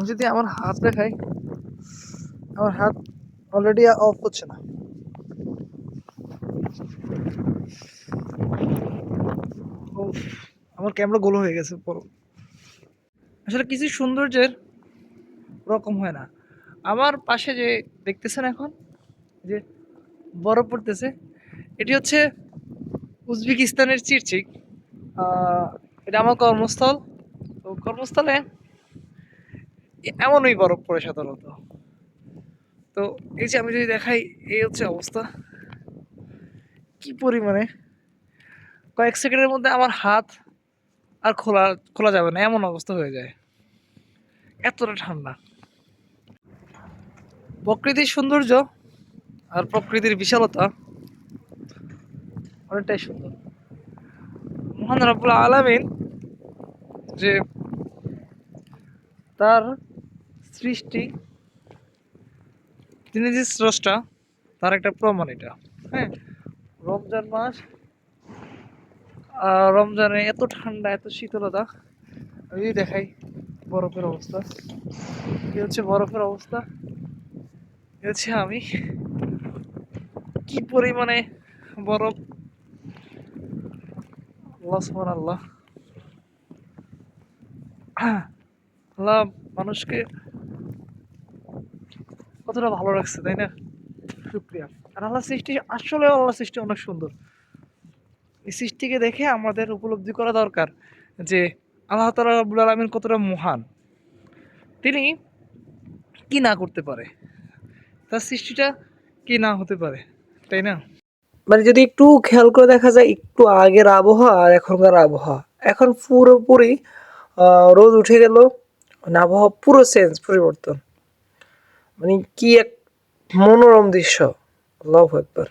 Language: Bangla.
আমি যদি আমার হাত দেখাই, আমার হাত অলরেডি অফ হচ্ছে না। আমার ক্যামেরা গোল হয়ে গেছে পর। আসলে কিছু সৌন্দর্যের রকম হয় না। আমার পাশে যে দেখতেছেন এখন, যে বরফ পড়তেছে, এটি হচ্ছে উজবেকিস্তানের চিরচিক এটা আমার কর্মস্থল। তো কর্মস্থলে এমনই বরফ পড়ে সাধারণত। তো এই যে আমি যদি দেখাই, এই হচ্ছে অবস্থা। কি পরিমাণে? কয়েক সেকেন্ডের মধ্যে আমার হাত আর খোলা খোলা যাবে না, এমন অবস্থা হয়ে যায়। এতটা ঠান্ডা। প্রকৃতির সৌন্দর্য আর প্রকৃতির বিশালতা অনেকটাই সুন্দর। মহান রব্বুল আলামিন যে তার সৃষ্টি, তিনি যে স্রষ্টা, তার একটা প্রমাণ এটা হ্যাঁ? রমজান মাস রমজানে এত ঠান্ডা, এত শীতলতা, আমি দেখাই বরফের অবস্থা এ হচ্ছে বরফের অবস্থা? এ হচ্ছে আমি, কি পরিমাণে বরফ? আল্লাহ আল্লাহ আল্লাহ মানুষকে কতটা ভালো লাগছে, তাই না? শুক্রিয়া আর আল্লাহ সৃষ্টি, আসলে আল্লাহ সৃষ্টি অনেক সুন্দর। এই সৃষ্টিকে দেখে আমাদের উপলব্ধি করা দরকার যে আল্লাহ তালা রাবুল আলমিন কতটা মহান। তিনি কি না করতে পারে? তার সৃষ্টিটা কি না হতে পারে, তাই না? মানে যদি একটু খেয়াল করে দেখা যায়, একটু আগের আবহাওয়া আর এখনকার আবহাওয়া। এখন পুরোপুরি রোদ উঠে গেল, আবহাওয়া পুরো চেঞ্জ পরিবর্তন। মানে কি এক মনোরম দৃশ্য। আল্লাহ একবার